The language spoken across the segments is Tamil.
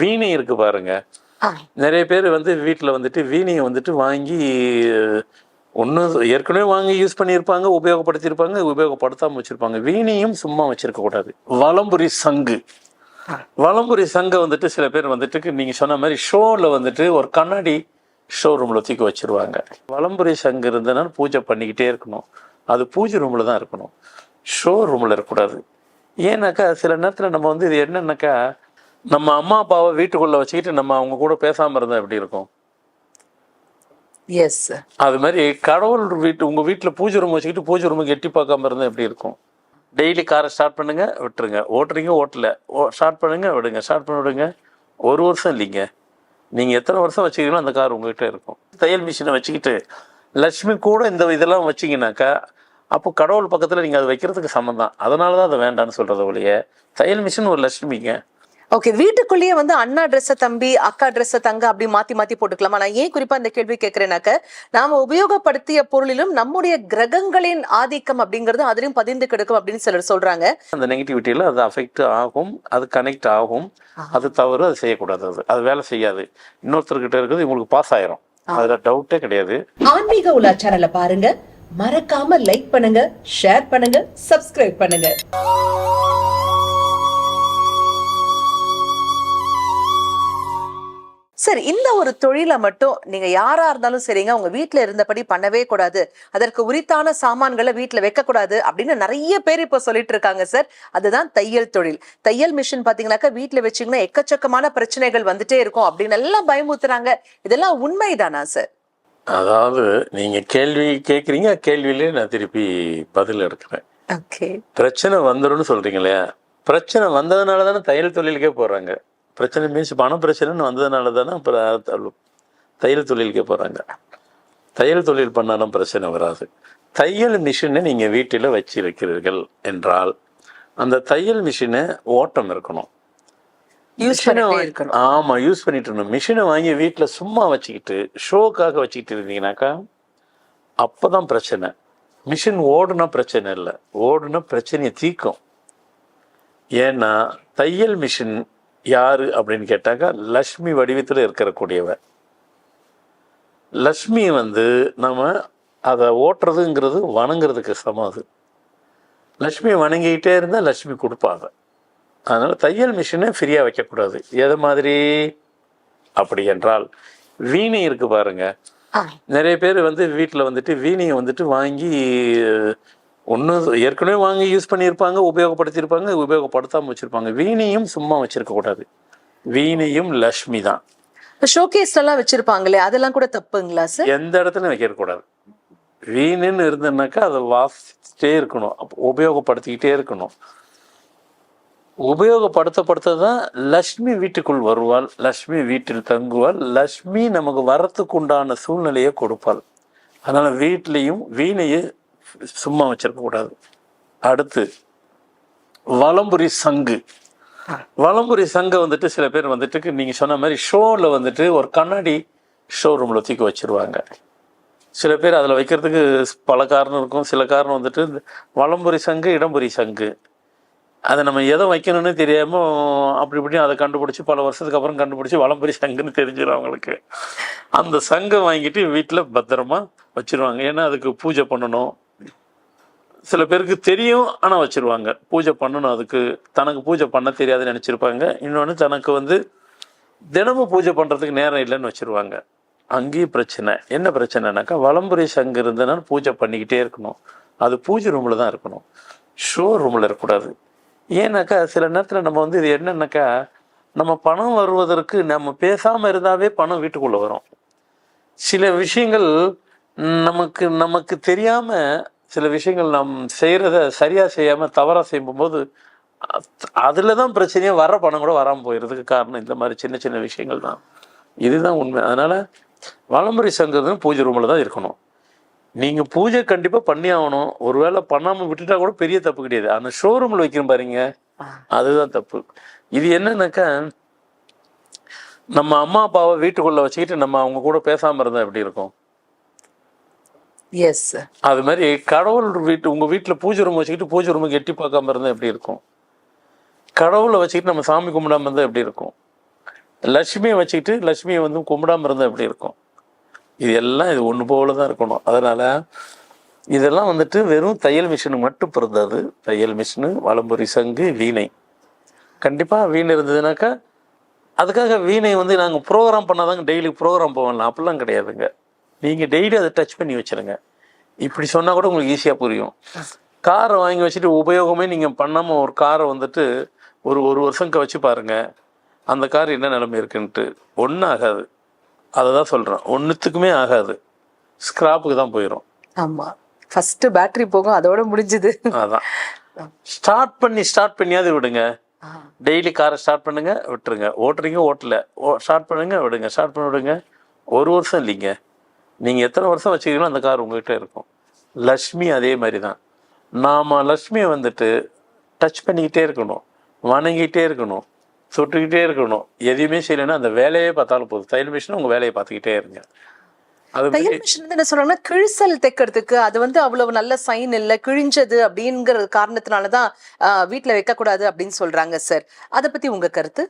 வீணை இருக்கு பாருங்க. நிறைய பேர் வந்து வீட்டில் வந்துட்டு வீணையை வந்துட்டு வாங்கி ஒன்று ஏற்கனவே வாங்கி யூஸ் பண்ணியிருப்பாங்க உபயோகப்படுத்தியிருப்பாங்க உபயோகப்படுத்தாமல் வச்சுருப்பாங்க. வீணையும் சும்மா வச்சிருக்க கூடாது. வலம்புரி சங்கு. வலம்புரி சங்கை வந்துட்டு சில பேர் வந்துட்டு நீங்கள் சொன்ன மாதிரி ஷோவில் வந்துட்டு ஒரு கண்ணாடி ஷோ ரூமில் தூக்கி வச்சிருவாங்க. வலம்புரி சங்கு இருந்ததுனால பூஜை பண்ணிக்கிட்டே இருக்கணும். அது பூஜை ரூமில் தான் இருக்கணும். ஷோ ரூமில் இருக்கக்கூடாது. ஏன்னாக்கா சில நேரத்தில் நம்ம வந்து இது என்னன்னாக்கா நம்ம அம்மா அப்பாவை வீட்டுக்குள்ளே வச்சுக்கிட்டு நம்ம அவங்க கூட பேசாமல் இருந்தால் எப்படி இருக்கும்? எஸ் அது மாதிரி கடவுள் வீட்டு உங்கள் வீட்டில் பூஜை ரூம் வச்சுக்கிட்டு பூஜை ரூமுக்கு எட்டி பார்க்காம இருந்தால் எப்படி இருக்கும்? டெய்லி காரை ஸ்டார்ட் பண்ணுங்க விட்டுருங்க. ஓட்டுறீங்க ஓட்டல. ஓ ஸ்டார்ட் பண்ணுங்க விடுங்க. ஸ்டார்ட் பண்ணி விடுங்க. ஒரு வருஷம் இல்லைங்க. நீங்கள் எத்தனை வருஷம் வச்சுக்கிறீங்களோ அந்த கார் உங்ககிட்ட இருக்கும். தையல் மிஷினை வச்சுக்கிட்டு லட்சுமி கூட இந்த இதெல்லாம் வச்சிங்கனாக்கா அப்போ கடவுள் பக்கத்தில் நீங்கள் அது வைக்கிறதுக்கு சம்மந்தம் தான் அதனால தான் அதை வேண்டாம்னு சொல்கிறது ஒழிய தையல் மிஷின் ஒரு லட்சுமிங்க. ஓகே வீட்டுக்குள்ளேயே வந்து அண்ணா ட்ரெஸ்ஸ தம்பி அக்கா ட்ரெஸ்ஸ தங்க அப்படி மாத்தி மாத்தி போட்டுக்கலாமா? நான் ஏன் குறிப்பா இந்த கேள்வி கேட்கிறேனாக்க நாம உபயோகப்படுத்திய பொருளிலும் நம்முடைய கிரகங்களின் ஆதிக்கம் அப்படிங்கிறது அதுலயும் பதிந்து கிடக்கும் அப்படின்னு சிலர் சொல்றாங்க. அந்த நெகட்டிவிட்டியில் அது அஃபெக்ட் ஆகும் அது கனெக்ட் ஆகும். அது தவறு அது செய்யக்கூடாது. அது அது வேலை செய்யாது. இன்னொருத்தர்கிட்ட இருக்குது உங்களுக்கு பாஸ் ஆயிரும். அதில் டவுட்டே கிடையாது. ஆன்மீக உலா சேனலை பாருங்க. மறக்காம லைக் பண்ணுங்க ஷேர் பண்ணுங்க சப்ஸ்கிரைப் பண்ணுங்க. சரி இந்த ஒரு தொழிலை மட்டும் நீங்க யாரா இருந்தாலும் சரிங்க உங்க வீட்ல இருந்தபடி பண்ணவே கூடாது. அதற்கு உரித்தான சாமான்களை வீட்ல வைக்க கூடாது அப்படின்னு நிறைய பேர் இப்ப சொல்லிட்டு இருக்காங்க சார். அதுதான் தையல் தொழில். தையல் மிஷின் பாத்தீங்கன்னாக்கா வீட்ல வச்சீங்கன்னா எக்கச்சக்கமான பிரச்சனைகள் வந்துட்டே இருக்கும் அப்படின்னு எல்லாம் பயமுத்துறாங்க இதெல்லாம் உண்மைதானா சார்? அதாவது நீங்கள் கேள்வி கேட்குறீங்க கேள்வியிலே நான் திருப்பி பதில் எடுக்கிறேன். ஓகே. பிரச்சனை வந்துடும்னு சொல்கிறீங்க இல்லையா? பிரச்சனை வந்ததுனால தானே தையல் தொழிலுக்கே போகிறாங்க பிரச்சனை மீன்ஸ் பண பிரச்சனைன்னு வந்ததுனால தானே அப்புறம் தையல் தொழிலுக்கே போகிறாங்க தையல் தொழில் பண்ணாலும் பிரச்சனை வராது. தையல் மிஷினை நீங்கள் வீட்டில் வச்சிருக்கிறீர்கள் என்றால் அந்த தையல் மிஷினை ஓட்டம் இருக்கணும். யூஸ் இருக்கணும். ஆமா யூஸ் பண்ணிட்டு இருந்தோம் மிஷினை வாங்கி வீட்டில் சும்மா வச்சுக்கிட்டு ஷோக்காக வச்சுக்கிட்டு இருந்தீங்கன்னாக்கா அப்பதான் பிரச்சனை. மிஷின் ஓடுனா பிரச்சனை இல்லை. ஓடுனா பிரச்சனையை தீக்கும் ஏன்னா தையல் மிஷின் யாரு அப்படின்னு கேட்டாக்கா லக்ஷ்மி வடிவத்தில் இருக்கக்கூடியவ லக்ஷ்மி வந்து நம்ம அதை ஓட்டுறதுங்கிறது வணங்குறதுக்கு சமம் அது. லக்ஷ்மியை வணங்கிக்கிட்டே இருந்தால் லக்ஷ்மி கொடுப்பாங்க. அதனால் தையல் மிஷினை ஃப்ரீயாக வைக்கக்கூடாது. எது மாதிரி? அப்படி என்றால் வீணை இருக்கு பாருங்க. ஆ. நிறைய பேர் வந்து வீட்டில் வந்துட்டு வீணையை வந்துட்டு வாங்கி ஒன்று ஏற்கனவே வாங்கி யூஸ் பண்ணியிருப்பாங்க உபயோகப்படுத்தியிருப்பாங்க உபயோகப்படுத்தாமல் வச்சுருப்பாங்க. வீணையும் சும்மா வச்சிருக்க கூடாது. வீணையும் லக்ஷ்மி தான். ஷோகேஸ் எல்லாம் வச்சிருப்பாங்களே அதெல்லாம் கூட தப்புங்களா சார் எந்த இடத்துலையும் வைக்கக்கூடாது வீணுன்னு இருந்ததுனாக்கா அதை வாசிச்சுட்டே இருக்கணும். உபயோகப்படுத்திக்கிட்டே இருக்கணும். உபயோகப்படுத்தப்படுத்த தான் லக்ஷ்மி வீட்டுக்குள் வருவாள் லக்ஷ்மி வீட்டில் தங்குவாள் லக்ஷ்மி நமக்கு வரத்துக்கு உண்டான சூழ்நிலையை கொடுப்பாள். அதனால வீட்லேயும் வீணையை சும்மா வச்சிருக்க கூடாது அடுத்து வலம்புரி சங்கு. வலம்புரி சங்கை வந்துட்டு சில பேர் வந்துட்டு நீங்க சொன்ன மாதிரி ஷோவில் வந்துட்டு ஒரு கண்ணாடி ஷோரூமில் தூக்கி வச்சிருவாங்க. சில பேர் அதில் வைக்கிறதுக்கு பல காரணம் இருக்கும். சில காரணம் வந்துட்டு இந்த வலம்புரி சங்கு இடம்புரி சங்கு. அதை நம்ம எதை வைக்கணும்னு தெரியாமல் அப்படி இப்படி அதை கண்டுபிடிச்சி பல வருஷத்துக்கு அப்புறம் கண்டுபிடிச்சி வலம்புரி சங்குன்னு தெரிஞ்சிடும் அவங்களுக்கு. அந்த சங்கை வாங்கிட்டு வீட்டில் பத்திரமா வச்சிருவாங்க. ஏன்னா அதுக்கு பூஜை பண்ணணும். சில பேருக்கு தெரியும் ஆனால் வச்சிருவாங்க. பூஜை பண்ணணும் அதுக்கு தனக்கு பூஜை பண்ண தெரியாதுன்னு நினச்சிருப்பாங்க. இன்னொன்று தனக்கு வந்து தினமும் பூஜை பண்ணுறதுக்கு நேரம் இல்லைன்னு வச்சிருவாங்க. அங்கேயும் பிரச்சனை. என்ன பிரச்சனைனாக்கா வலம்புரி சங்கு இருந்ததுனால பூஜை பண்ணிக்கிட்டே இருக்கணும். அது பூஜை ரூமில் தான் இருக்கணும். ஷோ ரூமில் இருக்கக்கூடாது. ஏன்னாக்கா சில நேரத்தில் நம்ம வந்து இது என்னன்னாக்கா நம்ம பணம் வருவதற்கு நம்ம பேசாமல் இருந்தாவே பணம் வீட்டுக்குள்ளே வரும். சில விஷயங்கள் நமக்கு நமக்கு தெரியாமல் சில விஷயங்கள் நம் செய்கிறத சரியாக செய்யாமல் தவறாக செய்யும்போது அதில் தான் பிரச்சனையே வர பணம் கூட வராமல் போயிடுறதுக்கு காரணம் இந்த மாதிரி சின்ன சின்ன விஷயங்கள் தான். இதுதான் உண்மை. அதனால் வலமுறை சங்கம் பூஜை ரூமில் தான் இருக்கணும். நீங்கள் பூஜை கண்டிப்பாக பண்ணி ஆகணும். ஒருவேளை பண்ணாமல் விட்டுட்டா கூட பெரிய தப்பு கிடையாது. அந்த ஷோரூமில் வைக்கிறோம் பாருங்க. அதுதான் தப்பு. இது என்னன்னாக்கா நம்ம அம்மா அப்பாவை வீட்டுக்குள்ளே வச்சுக்கிட்டு நம்ம அவங்க கூட பேசாமல் இருந்தால் எப்படி இருக்கும்? எஸ் அது மாதிரி கடவுள் வீட்டு உங்கள் வீட்டில் பூஜை ரூம் வச்சுக்கிட்டு பூஜை ரூமுக்கு எட்டி பார்க்காம இருந்தால் எப்படி இருக்கும்? கடவுளை வச்சுக்கிட்டு நம்ம சாமி கும்பிடாம இருந்தால் எப்படி இருக்கும்? லட்சுமியை வச்சுக்கிட்டு லட்சுமியை வந்து கும்பிடாம இருந்தால் எப்படி இருக்கும்? இது எல்லாம் இது ஒன்று போல தான் இருக்கணும். அதனால் இதெல்லாம் வந்துட்டு வெறும் தையல் மிஷினு மட்டும் பிறந்தது தையல் மிஷினு வளம்புரி சங்கு வீணை. கண்டிப்பாக வீணை இருந்ததுனாக்கா அதுக்காக வீணை வந்து நாங்கள் ப்ரோக்ராம் பண்ணாதாங்க. டெய்லி ப்ரோக்ராம் போவோம்ல. அப்படிலாம் கிடையாதுங்க. நீங்கள் டெய்லி அதை டச் பண்ணி வச்சிருங்க. இப்படி சொன்னால் கூட உங்களுக்கு ஈஸியாக புரியும். காரை வாங்கி வச்சுட்டு உபயோகமே நீங்கள் பண்ணாமல் ஒரு காரை வந்துட்டு ஒரு ஒரு வருஷம் வச்சு பாருங்கள் அந்த கார் என்ன நிலைமை இருக்குன்ட்டு. ஒன்றும் ஆகாது. அதை தான் சொல்கிறேன் ஒன்றுத்துக்குமே ஆகாது. ஸ்க்ராப்புக்கு தான் போயிடும் ஆமா. ஃபர்ஸ்ட் பேட்டரி போகும். அதோட முடிஞ்சது. அதான். ஸ்டார்ட் பண்ணி ஸ்டார்ட் பண்ணியாவது விடுங்க. டெய்லி காரை ஸ்டார்ட் பண்ணுங்க விட்டுருங்க. ஓட்டுறீங்க ஓட்டல. ஓ ஸ்டார்ட் பண்ணுங்க விடுங்க. ஸ்டார்ட் பண்ணி விடுங்க. ஒரு வருஷம் இல்லைங்க. நீங்கள் எத்தனை வருஷம் வச்சுக்கிறீங்களோ அந்த கார் உங்ககிட்ட இருக்கும். லக்ஷ்மி அதே மாதிரி தான் நாம் லக்ஷ்மியை வந்துட்டு டச் பண்ணிக்கிட்டே இருக்கணும். வணங்கிட்டே இருக்கணும். சுட்டுக்கிட்டே இருக்கணும். எதையுமே செய்யலைன்னா அந்த வேலையே பார்த்தாலும் போதும். தையல் மிஷின் உங்கள் வேலையை பார்த்துக்கிட்டே இருங்க. தையல் மிஷின் என்ன சொல்றாங்கன்னா கிழிசல் தைக்கிறதுக்கு அது வந்து அவ்வளவு நல்ல சைன் இல்ல. கிழிஞ்சது அப்படிங்கிற காரணத்தினாலதான் ஆஹ், வீட்ல வைக்க கூடாது அப்படின்னு சொல்றாங்க சார் அத பத்தி உங்க கருத்து?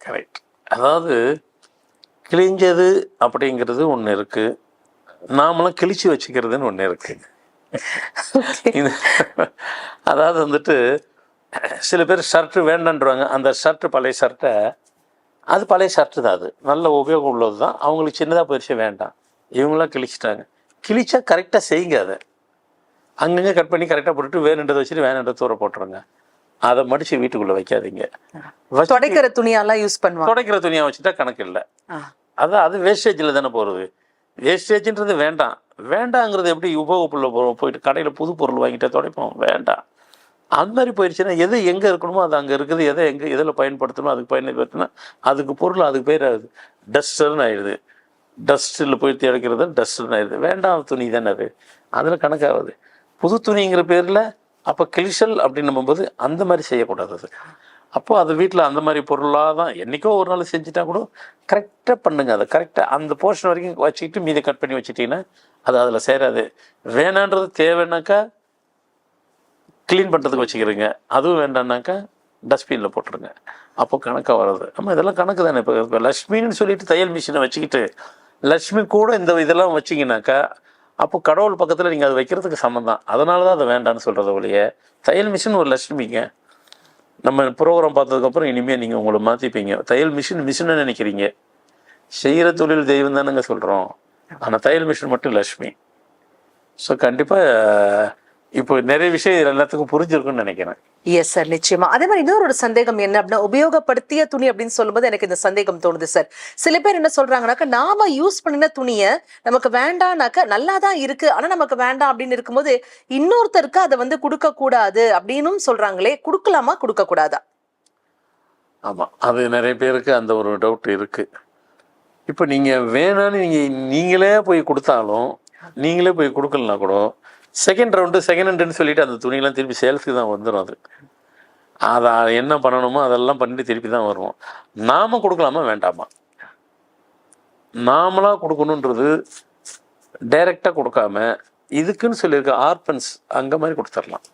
கரெக்ட் அதாவது கிழிஞ்சது அப்படிங்கிறது ஒன்று இருக்கு. நாமளும் கிழிச்சு வச்சுக்கிறதுன்னு ஒன்று இருக்கு. இது அதாவது வந்துட்டு சில பேர் ஷர்ட்டு வேண்டான்றாங்க. அந்த ஷர்ட்டு பழைய ஷர்ட்டை அது பழைய ஷர்ட்டு தான் அது. நல்ல உபயோகம் உள்ளது தான் அவங்களுக்கு சின்னதாக போயிடுச்சு வேண்டாம். இவங்களாம் கிழிச்சிட்டாங்க. கிழிச்சா கரெக்டாக செய்யுங்க அதை. அங்கங்கே கட் பண்ணி கரெக்டாக போட்டுட்டு வேணுன்றதை வச்சுட்டு வேணுன்றத தூர போட்டுருங்க. அதை மடித்து வீட்டுக்குள்ளே வைக்காதீங்க. துடைக்கிற துணியெல்லாம் யூஸ் பண்ணுவாங்க. துடைக்கிற துணியை வச்சுட்டா கணக்கு இல்லை. அதான் அது வேஸ்டேஜில் தானே போகிறது வேஸ்டேஜ்ன்றது வேண்டாம். வேண்டாங்கிறது எப்படி உபயோகப்புள்ள போயிட்டு கடையில் புது பொருள் வாங்கிட்டு துடைப்போம். வேண்டாம். அந்த மாதிரி போயிடுச்சுன்னா எது எங்கே இருக்கணுமோ அது அங்கே இருக்குது. எதை எங்கே எதில் பயன்படுத்தணும் அதுக்கு பயன்படுத்தினா அதுக்கு பொருள் அதுக்கு பேர் ஆகுது டஸ்டர்னு ஆயிடுது. டஸ்ட்டில் போய் தேடைக்கிறது டஸ்டர்னு ஆயிடுது. வேண்டாம் துணி தானே அது. அதில் கணக்காகுது. புது துணிங்கிற பேரில் அப்போ கிளிஷல் அப்படின்னு போது அந்த மாதிரி செய்யக்கூடாது அது. அப்போது அது வீட்டில் அந்த மாதிரி பொருளாக தான் என்றைக்கோ ஒரு நாள் செஞ்சுட்டா கூட கரெக்டாக பண்ணுங்க. அதை கரெக்டாக அந்த போர்ஷன் வரைக்கும் வச்சுக்கிட்டு மீதி கட் பண்ணி வச்சுட்டிங்கன்னா அது அதில் சேராது. வேணான்றது தேவைன்னாக்கா க்ளீன் பண்ணுறதுக்கு வச்சுக்கிறீங்க. அதுவும் வேண்டாம்னாக்கா டஸ்ட்பினில் போட்டுருங்க. அப்போ கணக்காக வர்றது ஆமாம் இதெல்லாம் கணக்கு தானே. இப்போ இப்போ லக்ஷ்மின்னு சொல்லிட்டு தையல் மிஷினை வச்சுக்கிட்டு லக்ஷ்மி கூட இந்த இதெல்லாம் வச்சிங்கனாக்கா அப்போ கடவுள் பக்கத்தில் நீங்கள் அது வைக்கிறதுக்கு சம்மந்தம் தான் அதனால தான் அதை வேண்டாம்னு சொல்கிறத ஒழிய தையல் மிஷின் ஒரு லட்சுமிங்க. நம்ம ப்ரோக்ராம் பார்த்ததுக்கப்புறம் இனிமேல் நீங்கள் உங்களை மாற்றிப்பீங்க தையல் மிஷின் மிஷினை நினைக்கிறீங்க. செய்கிற தொழில் தெய்வம் தானேங்க சொல்கிறோம் ஆனால் தையல் மிஷின் மட்டும் லக்ஷ்மி ஸோ கண்டிப்பாக இப்போ நிறைய விஷயம் எல்லாத்துக்கும் புரிஞ்சிருக்கும்னு நினைக்கிறேன். எஸ் சார் நிச்சயமா. அதே மாதிரி இன்னொரு சந்தேகம் என்ன அப்படின்னா உபயோகப்படுத்திய துணி அப்படின்னு சொல்லும்போது எனக்கு இந்த சந்தேகம் தோணுது சார் சில பேர் என்ன சொல்றாங்கன்னாக்கா நாம யூஸ் பண்ணின துணியை நமக்கு வேண்டாம்னாக்கா நல்லா தான் இருக்கு. ஆனா நமக்கு வேண்டாம் அப்படின்னு இருக்கும்போது இன்னொருத்தருக்கு அதை வந்து கொடுக்க கூடாது அப்படின்னும் சொல்றாங்களே கொடுக்கலாமா கொடுக்க கூடாதா ஆமாம் அது நிறைய பேருக்கு அந்த ஒரு டவுட் இருக்குது இப்போ நீங்கள் வேணான்னு நீங்கள் நீங்களே போய் கொடுத்தாலும் நீங்களே போய் கொடுக்கலனா கூட செகண்ட் ரவுண்டு செகண்ட் ஹேண்டுன்னு சொல்லிட்டு அந்த துணியெல்லாம் திருப்பி சேல்ஸுக்கு தான் வந்துடும் அது. அதை என்ன பண்ணணுமோ அதெல்லாம் பண்ணிட்டு திருப்பி தான் வருவோம். நாம கொடுக்கலாமா வேண்டாமா? நாமளா கொடுக்கணுன்றது டைரெக்டாக கொடுக்காம இதுக்குன்னு சொல்லியிருக்க ஆர்பன்ஸ் அங்கே மாதிரி கொடுத்துடலாம்.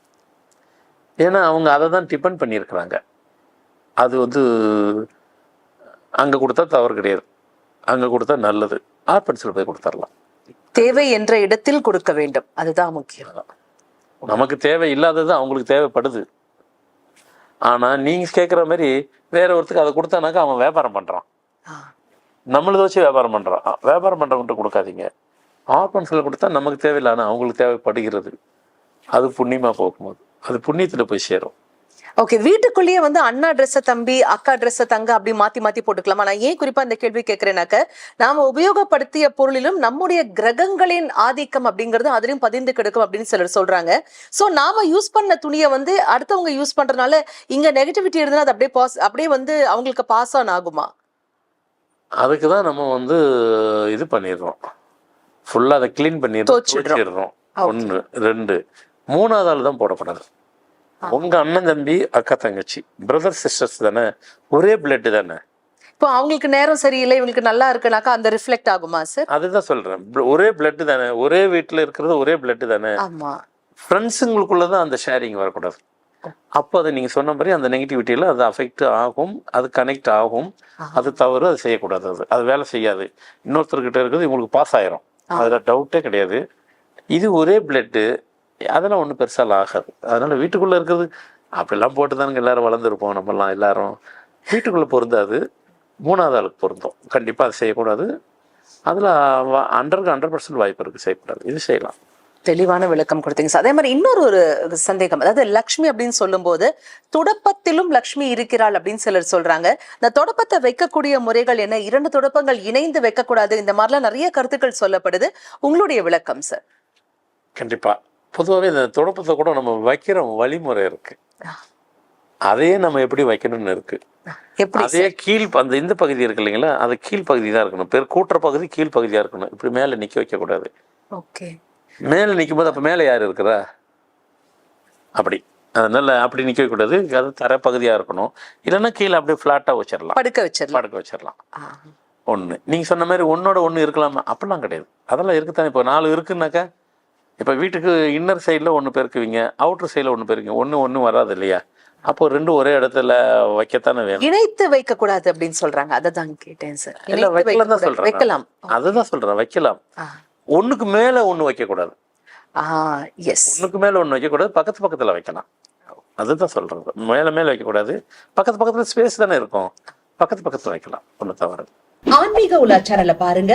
ஏன்னா அவங்க அதை தான் டிபெண்ட் பண்ணியிருக்கிறாங்க. அது வந்து அங்கே கொடுத்தா தவறு கிடையாது. அங்கே கொடுத்தா நல்லது. ஆர்பன்ஸில் போய் கொடுத்துடலாம். தேவை என்ற இடத்தில் கொடுக்க வேண்டும். அதுதான் முக்கியம். நமக்கு தேவை இல்லாதது அவங்களுக்கு தேவைப்படுது. ஆனால் நீங்கள் கேட்குற மாதிரி வேற ஒருத்தருக்கு அதை கொடுத்தானாக்கா அவன் வியாபாரம் பண்ணுறான். நம்மளதை வச்சு வியாபாரம் பண்ணுறான் வியாபாரம் பண்ணுறவன்ட்டு கொடுக்காதீங்க. ஆர்பன்ஸில் கொடுத்தா நமக்கு தேவையில்லை ஆனால் அவங்களுக்கு தேவைப்படுகிறது. அது புண்ணியமாக போகும்போது. அது புண்ணியத்தில் போய் சேரும். ஓகே வீட்டுக்குள்ளேயே வந்து அண்ணா ட்ரெஸ்ஸை தம்பி அக்கா ட்ரெஸ்ஸை தங்க அப்படி மாத்தி மாத்தி போட்டுக்கலாமா. நான் ஏன் குறிப்பா இந்த கேள்வி கேட்கிறேனாக்க நாம உபயோகப்படுத்திய பொருளிலும் நம்முடைய கிரகங்களின் ஆதிக்கம் அப்படிங்கிறது அதுலயும் பதிந்து கிடக்கும் அப்படின்னு சிலர் சொல்றாங்க. சோ நாம யூஸ் பண்ண துணியை வந்து அடுத்தவங்க யூஸ் பண்றதுனால இங்க நெகட்டிவிட்டி இருந்தா அது அப்படியே பாஸ் அப்படியே வந்து அவங்களுக்கு பாஸ் ஆன் ஆகுமா? அதுக்கு தான் நம்ம வந்து இது பண்ணிடுறோம். ஃபுல்லாக அதை க்ளீன் பண்ணிடுறோம் ஒன்று ரெண்டு. மூணாவது ஆள் தான் போடக்கூடாது உங்க அண்ணன் தம்பி அக்கா தங்கச்சி பிரதர் சிஸ்டர்ஸ் தானே? ஒரே பிளட் தானே? இப்போ அவங்களுக்கு நேரம் சரியில்லை இவங்களுக்கு நல்லா இருக்குனாக்கா அந்த ரிஃப்ளெக்ட் ஆகுமா சார் அதுதான் சொல்றேன். ஒரே பிளட் தானே? ஒரே வீட்டில் இருக்கிறது ஒரே பிளட் தானே? ஆமா. ஃப்ரெண்ட்ஸுங்களுக்குள்ள தான் அந்த ஷேரிங் வரக்கூடாது. அப்போ அதை நீங்கள் சொன்ன மாதிரி அந்த நெகட்டிவிட்டியில் அது அஃபெக்ட் ஆகும் அது கனெக்ட் ஆகும். அது தவறு அது செய்யக்கூடாது அது. அது வேலை செய்யாது. இன்னொருத்தர்கிட்ட இருக்குது இவங்களுக்கு பாஸ் ஆயிரும். அதில் டவுட்டே கிடையாது. இது ஒரே பிளட்டு அதெல்லாம் ஒன்றும் பெருசாலாம் ஆகாது. அதனால வீட்டுக்குள்ளே இருக்கிறது அப்படிலாம் போட்டு தானுங்க எல்லாரும் வளர்ந்துருப்போம் நம்மலாம் எல்லாரும். வீட்டுக்குள்ளே பொருந்தாது மூணாவது ஆளுக்கு பொருந்தும். கண்டிப்பாக அது செய்யக்கூடாது. அதில் ஹண்ட்ரட் ஹண்ட்ரட் பர்சன்ட் வாய்ப்பு இருக்குது செய்யக்கூடாது. இது செய்யலாம். தெளிவான விளக்கம் கொடுத்தீங்க சார். அதே மாதிரி இன்னொரு ஒரு சந்தேகம். அதாவது லக்ஷ்மி அப்படின்னு சொல்லும்போது துடப்பத்திலும் லக்ஷ்மி இருக்கிறாள் அப்படின்னு சிலர் சொல்றாங்க. இந்த துடப்பத்தை வைக்கக்கூடிய முறைகள் என்ன? இரண்டு துடப்பங்கள் இணைந்து வைக்கக்கூடாது. இந்த மாதிரிலாம் நிறைய கருத்துக்கள் சொல்லப்படுது. உங்களுடைய விளக்கம் சார். கண்டிப்பாக பொதுவாகவே இந்த தொடப்பத்தை கூட நம்ம வைக்கிற வழிமுறை இருக்கு. அதையே நம்ம எப்படி வைக்கணும்னு இருக்கு. அதே கீழ் அந்த இந்த பகுதி இருக்கு இல்லைங்களா அது கீழ் பகுதி தான் இருக்கணும். பெரு கூட்டுற பகுதி கீழ் பகுதியாக இருக்கணும். இப்படி மேலே நிற்க வைக்கக்கூடாது ஓகே. மேலே நிற்கும் போது அப்போ மேலே யார் இருக்கிறா? அப்படி. அதனால அப்படி நிற்க வைக்கக்கூடாது அது தர பகுதியாக இருக்கணும். இல்லைன்னா கீழே அப்படியே ஃப்ளாட்டாக வச்சிடலாம். படுக்க வச்சிடலாம். படுக்க வச்சிடலாம். ஒன்று நீங்கள் சொன்ன மாதிரி ஒன்னோட ஒன்று இருக்கலாமா? அப்படிலாம் கிடையாது. அதெல்லாம் இருக்குத்தானே. இப்போ நாலு இருக்குன்னாக்கா இப்போ வீட்டுக்கு இன்னர் சைடில் ஒன்று பெருக்குவீங்க அவுட்டர் சைடில் ஒன்று பெருக்குவீங்க ஒன்று ஒன்றும் வராது இல்லையா? அப்போ ரெண்டும் ஒரே இடத்துல வைக்கத்தானே வேணும்? இணைத்து வைக்க கூடாது அப்படின்னு சொல்றாங்க. அதை தான் கேட்டேன் சார் இல்லை வைக்கலாம் தான் வைக்கக்கூடாது. சொல்கிறேன் வைக்கலாம். அதுதான் சொல்கிறேன் வைக்கலாம். ஒன்றுக்கு மேலே ஒன்று வைக்கக்கூடாது. ஆ எஸ் ஒன்றுக்கு மேலே ஒன்று வைக்கக்கூடாது பக்கத்து பக்கத்தில் வைக்கலாம். அதுதான் சொல்கிறது மேலே மேலே வைக்கக்கூடாது. பக்கத்து பக்கத்தில் ஸ்பேஸ் தானே இருக்கும். பக்கத்து பக்கத்தில் வைக்கலாம். ஒன்று தவறு ஆன்மீக உலா சேனலை பாருங்க.